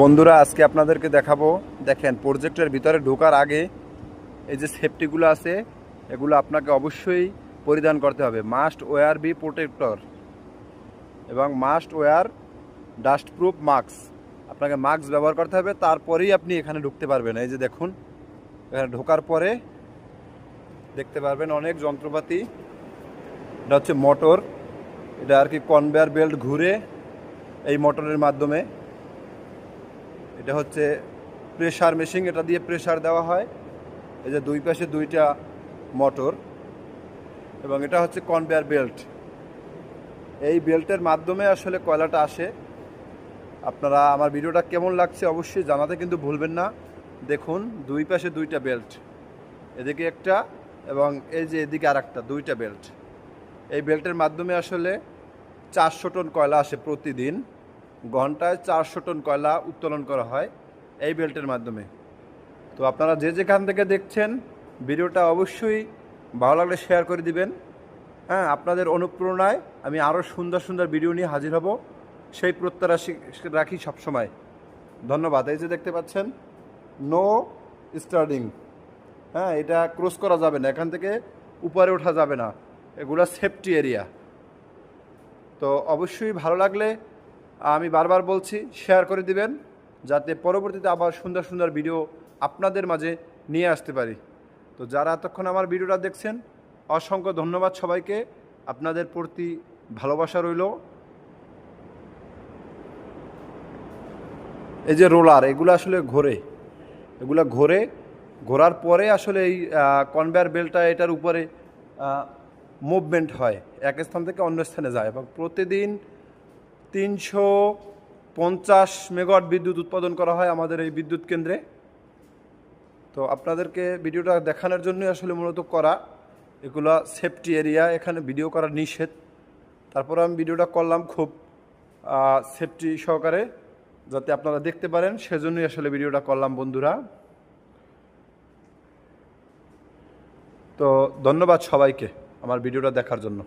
বন্ধুরা, আজকে আপনাদেরকে দেখাবো। দেখেন প্রজেক্টের ভিতরে ঢোকার আগে এই যে সেফটিগুলো আছে, এগুলো আপনাকে অবশ্যই পরিধান করতে হবে। মাস্ট ওয়ার বি প্রোটেক্টর এবং must wear dust proof mask আপনাকে মাস্ক ব্যবহার করতে হবে, তারপরেই আপনি এখানে ঢুকতে পারবেন। এই যে দেখুন, এখানে ঢোকার পরে দেখতে পারবেন অনেক যন্ত্রপাতি। এটা হচ্ছে মোটর এটা আর কি কনভেয়ার বেল্ট ঘুরে এই মোটরের মাধ্যমে এটা হচ্ছে প্রেশার মেশিন এটা দিয়ে প্রেশার দেওয়া হয়। এই যে দুই পাশে দুইটা মোটর এবং এটা হচ্ছে কনভেয়ার বেল্ট এই বেল্টের মাধ্যমে আসলে কয়লাটা আসে, আপনারা আমার ভিডিওটা কেমন লাগছে অবশ্যই জানাতে কিন্তু ভুলবেন না। দেখুন, দুই পাশে দুইটা বেল্ট এদিকে একটা এবং এই যে এদিকে আর একটা দুইটা বেল্ট এই বেল্টের মাধ্যমে আসলে চারশো টন কয়লা আসে প্রতিদিন। ঘন্টায় চারশো টন কয়লা উত্তোলন করা হয় এই বেল্টের মাধ্যমে। তো আপনারা যে যেখান থেকে দেখছেন, ভিডিওটা অবশ্যই ভালো লাগলে শেয়ার করে দিবেন। হ্যাঁ আপনাদের অনুপ্রেরণায় আমি আরও সুন্দর সুন্দর ভিডিও নিয়ে হাজির হব। সেই প্রত্যাশা রাখি- সবসময়। ধন্যবাদ। এই যে দেখতে পাচ্ছেন নো স্টার্টিং হ্যাঁ এটা ক্রস করা যাবে না, এখান থেকে উপরে ওঠা যাবে না। এগুলো সেফটি এরিয়া তো অবশ্যই ভালো লাগলে আমি বারবার বলছি শেয়ার করে দিবেন, যাতে পরবর্তীতে আবার সুন্দর সুন্দর ভিডিও আপনাদের মাঝে নিয়ে আসতে পারি। তো যারা এতক্ষণ আমার ভিডিওটা দেখছেন, অসংখ্য ধন্যবাদ সবাইকে। আপনাদের প্রতি ভালোবাসা রইল। এই যে রোলার এগুলো আসলে ঘোরে। এগুলো ঘোরে। ঘোরার পরে আসলে এই কনভেয়ার বেল্টটা এটার উপরে মুভমেন্ট হয়। এক স্থান থেকে অন্য স্থানে যায় এবং প্রতিদিন তিনশো পঞ্চাশ মেগাওয়াট বিদ্যুৎ উৎপাদন করা হয় আমাদের এই বিদ্যুৎ কেন্দ্রে। তো আপনাদেরকে ভিডিওটা দেখানোর জন্যই আসলে মূলত করা। এগুলো সেফটি এরিয়া এখানে ভিডিও করা নিষেধ। তারপর আমি ভিডিওটা করলাম খুব সেফটি সহকারে, যাতে আপনারা দেখতে পারেন। সেজন্যই আসলে ভিডিওটা করলাম, বন্ধুরা। তো ধন্যবাদ সবাইকে আমার ভিডিওটা দেখার জন্য।